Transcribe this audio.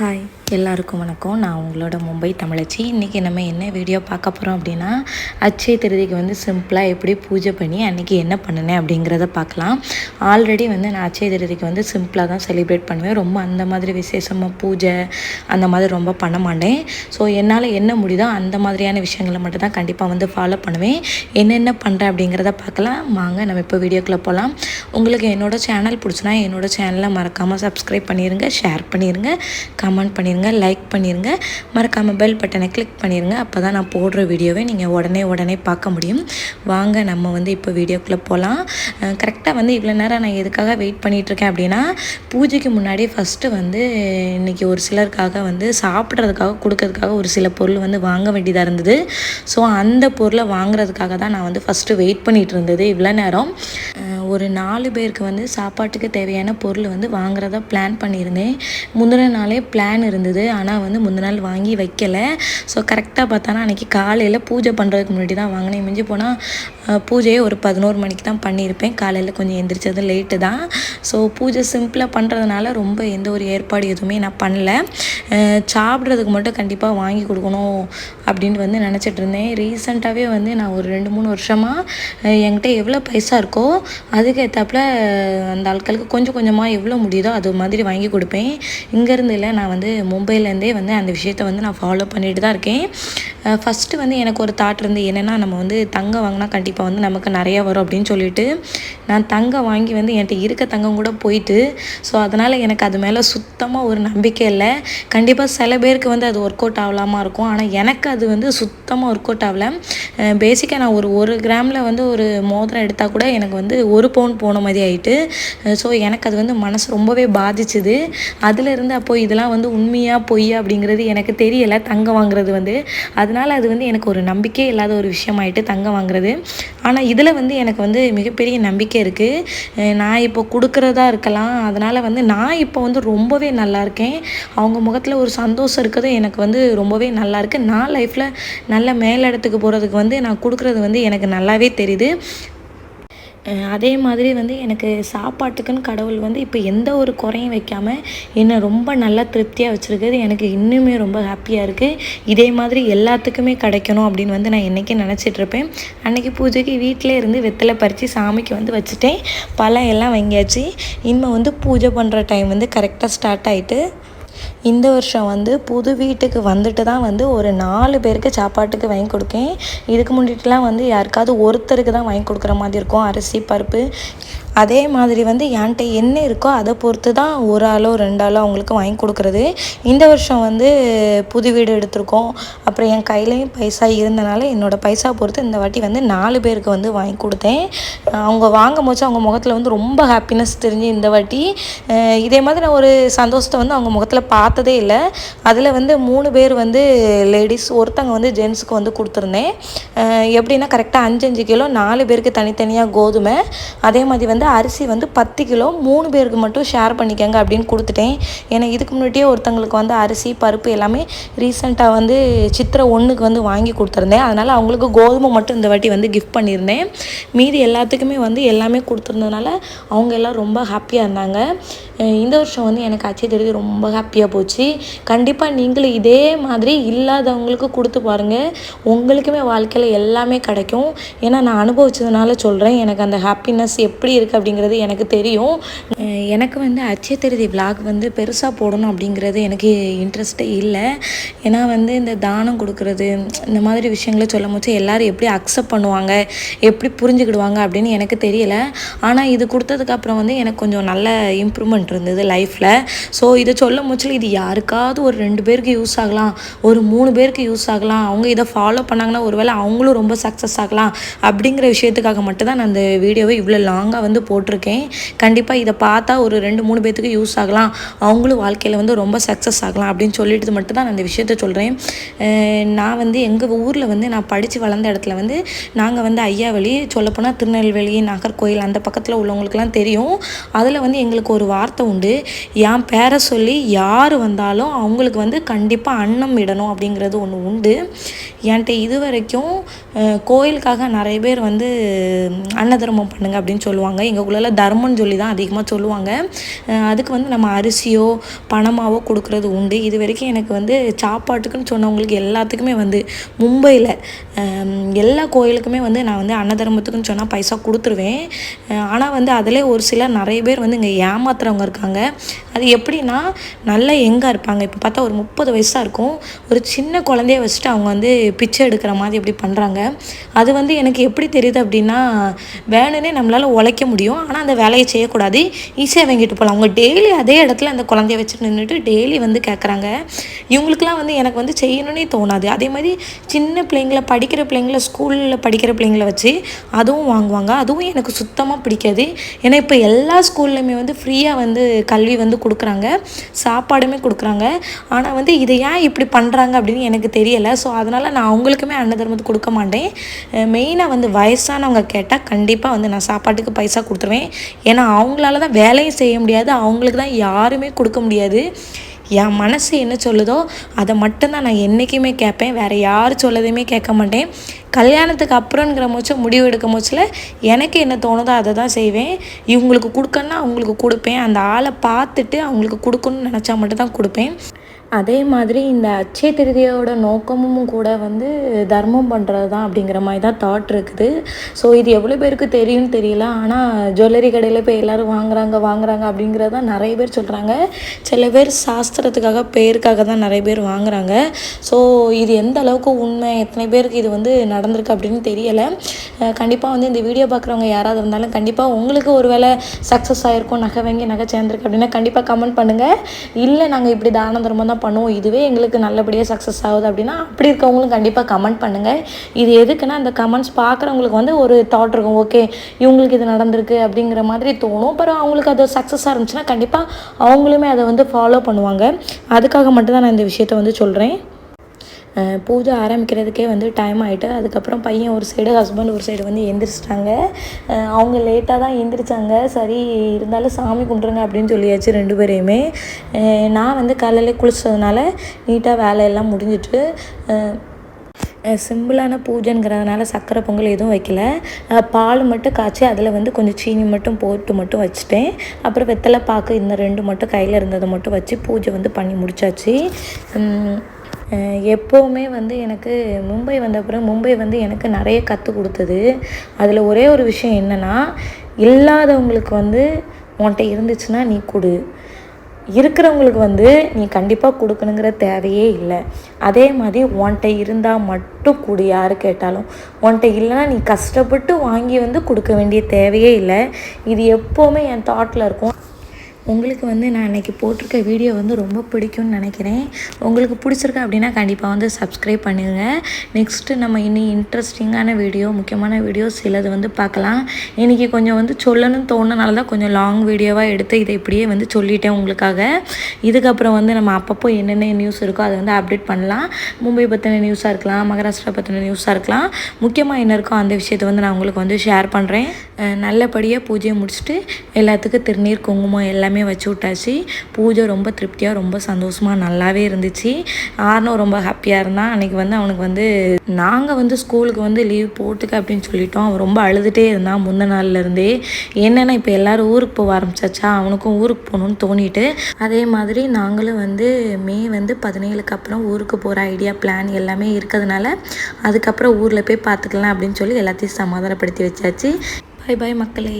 Hi எல்லாருக்கும் வணக்கம். நான் உங்களோட மும்பை தமிழச்சி. இன்றைக்கி நம்ம என்ன வீடியோ பார்க்க போகிறோம் அப்படின்னா அச்சய திருதிக்கு வந்து சிம்பிளாக எப்படி பூஜை பண்ணி அன்றைக்கி என்ன பண்ணினேன் அப்படிங்கிறத பார்க்கலாம். ஆல்ரெடி வந்து நான் அச்சய திருதிக்கு வந்து சிம்பிளாக தான் செலிப்ரேட் பண்ணுவேன். ரொம்ப அந்த மாதிரி விசேஷமாக பூஜை அந்த மாதிரி ரொம்ப பண்ண மாட்டேன். ஸோ என்னால் என்ன முடியுதோ அந்த மாதிரியான விஷயங்களை மட்டும் தான் கண்டிப்பாக வந்து ஃபாலோ பண்ணுவேன். என்னென்ன பண்ணுறேன் அப்படிங்கிறத பார்க்கலாம். வாங்க நம்ம இப்போ வீடியோக்குள்ளே போகலாம் உங்களுக்கு என்னோட சேனல் பிடிச்சினா என்னோடய சேனலை மறக்காமல் சப்ஸ்கிரைப் பண்ணிடுங்க ஷேர் பண்ணிடுங்க கமெண்ட் பண்ணிடுங்க லைக் பண்ணிடுங்க மறக்காமல் பெல் பட்டனை கிளிக் பண்ணிடுங்க அப்போ தான் நான் போடுற வீடியோவை நீங்கள் உடனே உடனே பார்க்க முடியும். வாங்க நம்ம வந்து இப்போ வீடியோக்குள்ளே போகலாம் கரெக்டாக வந்து இவ்வளோ நேரம் நான் எதுக்காக வெயிட் பண்ணிகிட்ருக்கேன் அப்படின்னா பூஜைக்கு முன்னாடி ஃபஸ்ட்டு வந்து இன்றைக்கி ஒரு சிலருக்காக வந்து சாப்பிட்றதுக்காக கொடுக்கறதுக்காக ஒரு சில பொருள் வந்து வாங்க வேண்டியதாக இருந்தது. ஸோ அந்த பொருளை வாங்குறதுக்காக தான் நான் வந்து ஃபஸ்ட்டு வெயிட் பண்ணிகிட்டு இருந்தது இவ்வளோ நேரம். ஒரு நாலு பேருக்கு வந்து சாப்பாட்டுக்கு தேவையான பொருள் வந்து வாங்குறதா பிளான் பண்ணியிருந்தேன். முந்தின நாளே பிளான் இருந்தது. ஆனால் வந்து முந்தின நாள் வாங்கி வைக்கலை. ஸோ கரெக்டாக பார்த்தானா அன்றைக்கி காலையில் பூஜை பண்ணுறதுக்கு முன்னாடி தான் வாங்கினேன். மிஞ்சி போனால் பூஜையே ஒரு பதினோரு மணிக்கு தான் பண்ணியிருப்பேன். காலையில் கொஞ்சம் எந்திரிச்சது லேட்டு தான். ஸோ பூஜை சிம்பிளாக பண்ணுறதுனால ரொம்ப எந்த ஒரு ஏற்பாடு எதுவுமே நான் பண்ணல. சாப்பிட்றதுக்கு மட்டும் கண்டிப்பாக வாங்கி கொடுக்கணும் அப்படின்னு வந்து நினச்சிட்டு இருந்தேன். ரீசெண்டாகவே வந்து நான் ஒரு ரெண்டு மூணு வருஷமாக என்கிட்ட எவ்வளோ பைசா இருக்கோ அதுக்கு ஏற்றாப்புல அந்த ஆட்களுக்கு கொஞ்சம் கொஞ்சமாக எவ்வளோ முடியுதோ அது மாதிரி வாங்கி கொடுப்பேன். இங்கேருந்து இல்லை நான் நான் வந்து மும்பையிலேருந்தே வந்து அந்த விஷயத்தை வந்து நான் ஃபாலோ பண்ணிட்டு தான் இருக்கேன். ஃபஸ்ட்டு வந்து எனக்கு ஒரு தாட் இருந்து என்னென்னா நம்ம வந்து தங்கம் வாங்கினா கண்டிப்பாக வந்து நமக்கு நிறையா வரும் அப்படின்னு சொல்லிட்டு நான் தங்கம் வாங்கி வந்து என்கிட்ட இருக்க தங்கம் கூட போயிட்டு ஸோ அதனால் எனக்கு அது மேலே சுத்தமாக ஒரு நம்பிக்கை இல்லை. கண்டிப்பாக சில பேருக்கு வந்து அது ஒர்க் அவுட் ஆகலாமா இருக்கும். ஆனால் எனக்கு அது வந்து சுத்தமாக ஒர்க் அவுட் ஆகல. பேசிக்காக நான் ஒரு ஒரு கிராமில் வந்து ஒரு மோதிரம் எடுத்தால் கூட எனக்கு வந்து ஒரு பவுன் போன மாதிரி ஆகிட்டு ஸோ எனக்கு அது வந்து மனசு ரொம்பவே பாதிச்சுது. அதிலிருந்து அப்போ இதெல்லாம் வந்து உண்மையாக பொய்யா அப்படிங்கிறது எனக்கு தெரியலை தங்கம் வாங்குறது வந்து. அது அதனால் அது வந்து எனக்கு ஒரு நம்பிக்கை இல்லாத ஒரு விஷயமாயிட்டு தங்கம் வாங்குறது. ஆனால் இதில் வந்து எனக்கு வந்து மிகப்பெரிய நம்பிக்கை இருக்குது நான் இப்போ கொடுக்குறதா இருக்கலாம். அதனால் வந்து நான் இப்போ வந்து ரொம்பவே நல்லா இருக்கேன். அவங்க முகத்தில் ஒரு சந்தோஷம் இருக்கிறது எனக்கு வந்து ரொம்பவே நல்லா இருக்குது நான் லைஃப்பில் நல்ல மேலிடத்துக்கு போகிறதுக்கு வந்து நான் கொடுக்குறது வந்து எனக்கு நல்லாவே தெரியுது. அதே மாதிரி வந்து எனக்கு சாப்பாட்டுக்குன்னு கடவுள் வந்து இப்போ எந்த ஒரு குறையும் வைக்காமல் என்னை ரொம்ப நல்லா திருப்தியாக வச்சுருக்குது. எனக்கு இன்னுமே ரொம்ப ஹாப்பியாக இருக்குது இதே மாதிரி எல்லாத்துக்குமே கிடைக்கணும் அப்படின்னு வந்து நான் என்றைக்கும் நினச்சிட்ருப்பேன் அன்றைக்கி பூஜைக்கு வீட்டிலே இருந்து வெத்தலை பறித்து சாமிக்கு வந்து வச்சுட்டேன். பழம் எல்லாம் வாங்கியாச்சு. இனிமேல் வந்து பூஜை பண்ணுற டைம் வந்து கரெக்டாக ஸ்டார்ட் ஆகிட்டு இந்த வருஷம் வந்து புது வீட்டுக்கு வந்துட்டு தான் வந்து ஒரு நாலு பேருக்கு சாப்பாட்டுக்கு வாங்கி கொடுக்கேன். இதுக்கு முன்னாடிலாம் வந்து யாருக்காவது ஒருத்தருக்கு தான் வாங்கி கொடுக்குற மாதிரி இருக்கும் அரிசி பருப்பு. அதே மாதிரி வந்து என்கிட்ட என்ன இருக்கோ அதை பொறுத்து தான் ஒரு ஆளோ ரெண்டு ஆளோ அவங்களுக்கு வாங்கி கொடுக்குறது. இந்த வருஷம் வந்து புது வீடு எடுத்திருக்கோம். அப்புறம் என் கையிலையும் பைசா இருந்தனால என்னோடய பைசா பொறுத்து இந்த வாட்டி வந்து நாலு பேருக்கு வந்து வாங்கி கொடுத்தேன். அவங்க வாங்கும் போது அவங்க முகத்தில் வந்து ரொம்ப ஹாப்பினஸ் தெரிஞ்சு இந்த வாட்டி. இதே மாதிரி நான் ஒரு சந்தோஷத்தை வந்து அவங்க முகத்தில் பார்த்ததே இல்லை. அதில் வந்து மூணு பேர் வந்து லேடிஸ் ஒருத்தங்க வந்து ஜென்ஸுக்கு வந்து கொடுத்துருந்தேன். எப்படின்னா கரெக்டாக அஞ்சு அஞ்சு கிலோ நாலு பேருக்கு தனித்தனியாக கோதுமை. அதே மாதிரி வந்து அரிசி வந்து பத்து கிலோ மூணு பேருக்கு மட்டும் ஷேர் பண்ணிக்கங்க அப்படின்னு கொடுத்துட்டேன். ஏன்னா இதுக்கு முன்னாடியே ஒருத்தங்களுக்கு வந்து அரிசி பருப்பு எல்லாமே ரீசெண்டாக வந்து சித்திரை ஒன்றுக்கு வந்து வாங்கி கொடுத்துருந்தேன். அதனால் அவங்களுக்கு கோதுமை மட்டும் இந்த வாட்டி வந்து கிஃப்ட் பண்ணியிருந்தேன். மீதி எல்லாத்துக்குமே வந்து எல்லாமே கொடுத்துருந்ததுனால அவங்க எல்லாம் ரொம்ப ஹாப்பியாக இருந்தாங்க. இந்த வருஷம் வந்து எனக்கு அச்சய தெரிஞ்சு ரொம்ப ஹாப்பியாக போச்சு. கண்டிப்பாக நீங்களும் இதே மாதிரி இல்லாதவங்களுக்கு கொடுத்து பாருங்கள் உங்களுக்குமே வாழ்க்கையில் எல்லாமே கிடைக்கும். ஏன்னா நான் அனுபவிச்சதுனால சொல்கிறேன் எனக்கு அந்த ஹாப்பினஸ் எப்படி இருக்குது அப்படிங்கிறது எனக்கு தெரியும். எனக்கு வந்து அச்சய திருதி விலாக் வந்து பெருசாக போடணும் அப்படிங்கிறது எனக்கு இன்ட்ரெஸ்ட்டே இல்லை. ஏன்னா வந்து இந்த தானம் கொடுக்கறது இந்த மாதிரி விஷயங்களை சொல்லும் போது எல்லாரும் எப்படி அக்செப்ட் பண்ணுவாங்க எப்படி புரிஞ்சுக்கிடுவாங்க அப்படின்னு எனக்கு தெரியல. ஆனால் இது கொடுத்ததுக்கப்புறம் வந்து எனக்கு கொஞ்சம் நல்ல இம்ப்ரூவ்மெண்ட் இருந்தது லைஃப்பில் ஸோ இதை சொல்லும் முச்சில் இது யாருக்காவது ஒரு ரெண்டு பேருக்கு யூஸ் ஆகலாம் ஒரு மூணு பேருக்கு யூஸ் ஆகலாம் அவங்க இதை ஃபாலோ பண்ணாங்கன்னா ஒருவேளை அவங்களும் ரொம்ப சக்ஸஸ் ஆகலாம் அப்படிங்கிற விஷயத்துக்காக மட்டும்தான் நான் அந்த வீடியோவை இவ்வளோ லாங்காக வந்து போட்டிருக்கேன். கண்டிப்பாக இதை பார்த்தா ஒரு ரெண்டு மூணு பேர்த்துக்கு யூஸ் ஆகலாம் அவங்களும் வாழ்க்கையில் வந்து ரொம்ப சக்ஸஸ் ஆகலாம் அப்படின்னு சொல்லிட்டு மட்டும்தான் நான் அந்த விஷயத்த சொல்கிறேன் நான் வந்து எங்கள் ஊரில் வந்து நான் படித்து வளர்ந்த இடத்துல வந்து நாங்கள் வந்து ஐயாவளி சொல்லப்போனால் திருநெல்வேலி நாகர்கோயில் அந்த பக்கத்தில் உள்ளவங்களுக்குலாம் தெரியும். அதில் வந்து எங்களுக்கு ஒரு வார்த்தை உண்டு என் பேரை சொல்லி யார் வந்தாலும் அவங்களுக்கு வந்து கண்டிப்பாக அன்னம் இடணும் அப்படிங்கிறது ஒன்று உண்டு. என்கிட்ட இது வரைக்கும் கோயிலுக்காக நிறைய பேர் வந்து அன்னதர்மம் பண்ணுங்க அப்படின்னு சொல்லுவாங்க. எங்கள் குள்ளெல்லாம் தர்மம்னு சொல்லி தான் அதிகமாக சொல்லுவாங்க அதுக்கு வந்து நம்ம அரிசியோ பணமாவோ கொடுக்குறது உண்டு. இது வரைக்கும் எனக்கு வந்து சாப்பாட்டுக்குன்னு சொன்னவங்களுக்கு எல்லாத்துக்குமே வந்து மும்பையில் எல்லா கோயிலுக்குமே வந்து நான் வந்து அன்னதர்மத்துக்குன்னு சொன்னால் பைசா கொடுத்துருவேன். ஆனால் வந்து அதிலே ஒரு சிலர் நிறைய பேர் வந்து இங்கே ஏமாத்துறவங்க இருக்காங்க. அது எப்படின்னா நல்லா எங்கே இருப்பாங்க. இப்போ பார்த்தா ஒரு முப்பது வயசாக இருக்கும். ஒரு சின்ன குழந்தைய வச்சுட்டு அவங்க வந்து பிச்சை எடுக்கிற மாதிரி இப்படி பண்ணுறாங்க அது வந்து எனக்கு எப்படி தெரியுது அப்படின்னா வேணுன்னே நம்மளால் உழைக்க முடியும். ஆனால் அந்த வேலையை செய்யக்கூடாது. ஈஸியாக வாங்கிட்டு போகலாம் அவங்க டெய்லி அதே இடத்துல அந்த குழந்தைய வச்சுட்டு நின்றுட்டு டெய்லி வந்து கேட்குறாங்க இவங்களுக்குலாம் வந்து எனக்கு வந்து செய்யணும்னே தோணாது. அதே மாதிரி சின்ன பிள்ளைங்கள படிக்கிற பிள்ளைங்கள ஸ்கூலில் படிக்கிற பிள்ளைங்கள வச்சு அதுவும் வாங்குவாங்க. அதுவும் எனக்கு சுத்தமாக பிடிக்காது. ஏன்னா இப்போ எல்லா ஸ்கூல்லையுமே வந்து ஃப்ரீயாக வந்து கல்வி வந்து கொடுக்குறாங்க. சாப்பாடுமே கொடுக்குறாங்க. ஆனால் வந்து இதை ஏன் இப்படி பண்ணுறாங்க அப்படின்னு எனக்கு தெரியலை. ஸோ அதனால் நான் நான் அவங்களுக்குமே அன்னதர்மத்தை கொடுக்க மாட்டேன். மெயினாக வந்து வயசானவங்க கேட்டால் கண்டிப்பாக வந்து நான் சாப்பாட்டுக்கு பைசா கொடுத்துருவேன். ஏன்னா அவங்களால தான் வேலையும் செய்ய முடியாது. அவங்களுக்கு தான் யாருமே கொடுக்க முடியாது. என் மனசு என்ன சொல்லுதோ அதை மட்டும்தான் நான் என்றைக்குமே கேட்பேன். வேறு யார் சொல்லதையுமே கேட்க மாட்டேன். கல்யாணத்துக்கு அப்புறங்கிற மூச்சு முடிவு எடுக்க மோச்சில் எனக்கு என்ன தோணுதோ அதை தான் செய்வேன். இவங்களுக்கு கொடுக்கணுன்னா அவங்களுக்கு கொடுப்பேன். அந்த ஆளை பார்த்துட்டு அவங்களுக்கு கொடுக்கணும்னு நினச்சா மட்டும் தான் கொடுப்பேன். அதே மாதிரி இந்த அச்சய திருதியோட நோக்கமும் கூட வந்து தர்மம் பண்ணுறது தான் அப்படிங்கிற மாதிரி தான் தாட் இருக்குது. ஸோ இது எவ்வளோ பேருக்கு தெரியும்னு தெரியல. ஆனால் ஜுவல்லரி கடையில் போய் எல்லோரும் வாங்குறாங்க வாங்குறாங்க அப்படிங்கிறது தான் நிறைய பேர் சொல்கிறாங்க சில பேர் சாஸ்திரத்துக்காக பேருக்காக தான் நிறைய பேர் வாங்குறாங்க. ஸோ இது எந்த அளவுக்கு உண்மை? எத்தனை பேருக்கு இது வந்து நடந்திருக்கு அப்படின்னு தெரியலை. கண்டிப்பாக வந்து இந்த வீடியோ பார்க்குறவங்க யாராவது இருந்தாலும் கண்டிப்பாக உங்களுக்கு ஒரு வேளை சக்ஸஸ் ஆகிருக்கும் நகை வாங்கி நகை சேர்ந்துருக்கு அப்படின்னா கண்டிப்பாக கமெண்ட் பண்ணுங்கள் இல்லை நாங்கள் இப்படி தான தர்மம் தான் பண்ணுவோம். இதுவே எங்களுக்கு நல்லபடியாக சக்ஸஸ் ஆகுது அப்படின்னா அப்படி இருக்கவங்களும் கண்டிப்பாக கமெண்ட் பண்ணுங்கள் இது எதுக்குன்னா அந்த கமெண்ட்ஸ் பார்க்குறவங்களுக்கு வந்து ஒரு தாட் இருக்கும். ஓகே இவங்களுக்கு இது நடந்திருக்கு அப்படிங்கிற மாதிரி தோணும். அப்புறம் அவங்களுக்கு அது சக்ஸஸாக இருந்துச்சுன்னா கண்டிப்பாக அவங்களுமே அதை வந்து ஃபாலோ பண்ணுவாங்க. அதுக்காக மட்டும்தான் நான் இந்த விஷயத்த வந்து சொல்கிறேன் பூஜை ஆரம்பிக்கிறதுக்கே வந்து டைம் ஆகிட்டு அதுக்கப்புறம் பையன் ஒரு சைடு ஹஸ்பண்ட் ஒரு சைடு வந்து எந்திரிச்சிட்டாங்க. அவங்க லேட்டாக தான் எந்திரிச்சாங்க. சரி இருந்தாலும் சாமி கும்பிட்ருங்க அப்படின்னு சொல்லியாச்சு ரெண்டு பேரையுமே. நான் வந்து காலையில் குளிச்சதுனால நீட்டாக வேலையெல்லாம் முடிஞ்சிட்டு சிம்பிளான பூஜைங்கிறதுனால சக்கரை பொங்கல் எதுவும் வைக்கல. பால் மட்டும் காய்ச்சி அதில் வந்து கொஞ்சம் சீனி மட்டும் போட்டு மட்டும் வச்சுட்டேன். அப்புறம் வெத்தலை பாக்கு இந்த ரெண்டு மட்டும் கையில் இருந்ததை மட்டும் வச்சு பூஜை வந்து பண்ணி முடிச்சாச்சு. எப்போவுமே வந்து எனக்கு மும்பை வந்த அப்புறம் மும்பை வந்து எனக்கு நிறைய கற்றுக் கொடுத்தது. அதில் ஒரே ஒரு விஷயம் என்னென்னா இல்லாதவங்களுக்கு வந்து உன்கிட்ட இருந்துச்சுன்னா நீ கொடு. இருக்கிறவங்களுக்கு வந்து நீ கண்டிப்பாக கொடுக்கணுங்கிற தேவையே இல்லை. அதே மாதிரி உன்கிட்ட இருந்தால் மட்டும் கொடு யார் கேட்டாலும். உன்கிட்ட இல்லைன்னா நீ கஷ்டப்பட்டு வாங்கி வந்து கொடுக்க வேண்டிய தேவையே இல்லை. இது எப்போவுமே என் தாட்டில் இருக்கும். உங்களுக்கு வந்து நான் இன்றைக்கி போட்டிருக்க வீடியோ வந்து ரொம்ப பிடிக்கும்னு நினைக்கிறேன். உங்களுக்கு பிடிச்சிருக்கு அப்படின்னா கண்டிப்பாக வந்து சப்ஸ்கிரைப் பண்ணுங்க. நெக்ஸ்ட்டு நம்ம இனி இன்ட்ரெஸ்டிங்கான வீடியோ முக்கியமான வீடியோ சிலது வந்து பார்க்கலாம். இன்றைக்கி கொஞ்சம் வந்து சொல்லணும்னு தோணுனால தான் கொஞ்சம் லாங் வீடியோவாக எடுத்து இதை இப்படியே வந்து சொல்லிட்டேன் உங்களுக்காக. இதுக்கப்புறம் வந்து நம்ம அப்பப்போ என்னென்ன நியூஸ் இருக்கோ அதை வந்து அப்டேட் பண்ணலாம். மும்பை பற்றின நியூஸாக இருக்கலாம் மகாராஷ்டிரா பற்றின நியூஸாக இருக்கலாம். முக்கியமாக என்ன இருக்கோ அந்த விஷயத்தை வந்து நான் உங்களுக்கு வந்து ஷேர் பண்ணுறேன் நல்லபடியாக பூஜையை முடிச்சுட்டு எல்லாத்துக்கும் திருநீர் குங்குமம் எல்லாமே வச்சு விட்டாச்சு. பூஜை ரொம்ப திருப்தியாக ரொம்ப சந்தோஷமாக நல்லாவே இருந்துச்சு. ஆர்னும் ரொம்ப ஹாப்பியாக இருந்தான். அன்றைக்கி வந்து அவனுக்கு வந்து நாங்கள் வந்து ஸ்கூலுக்கு வந்து லீவ் போட்டுக்க அப்படின்னு சொல்லிட்டோம். அவன் ரொம்ப அழுதுகிட்டே இருந்தான் முந்த நாள்லேருந்தே என்னென்னா இப்போ எல்லோரும் ஊருக்கு போக ஆரம்பிச்சாச்சா? அவனுக்கும் ஊருக்கு போகணுன்னு தோணிட்டு. அதே மாதிரி நாங்களும் வந்து மே வந்து பதினேழுக்கு அப்புறம் ஊருக்கு போகிற ஐடியா பிளான் எல்லாமே இருக்கிறதுனால அதுக்கப்புறம் ஊரில் போய் பார்த்துக்கலாம் அப்படின்னு சொல்லி எல்லாத்தையும் சமாதானப்படுத்தி வச்சாச்சு. பாய் பாய் மக்களே.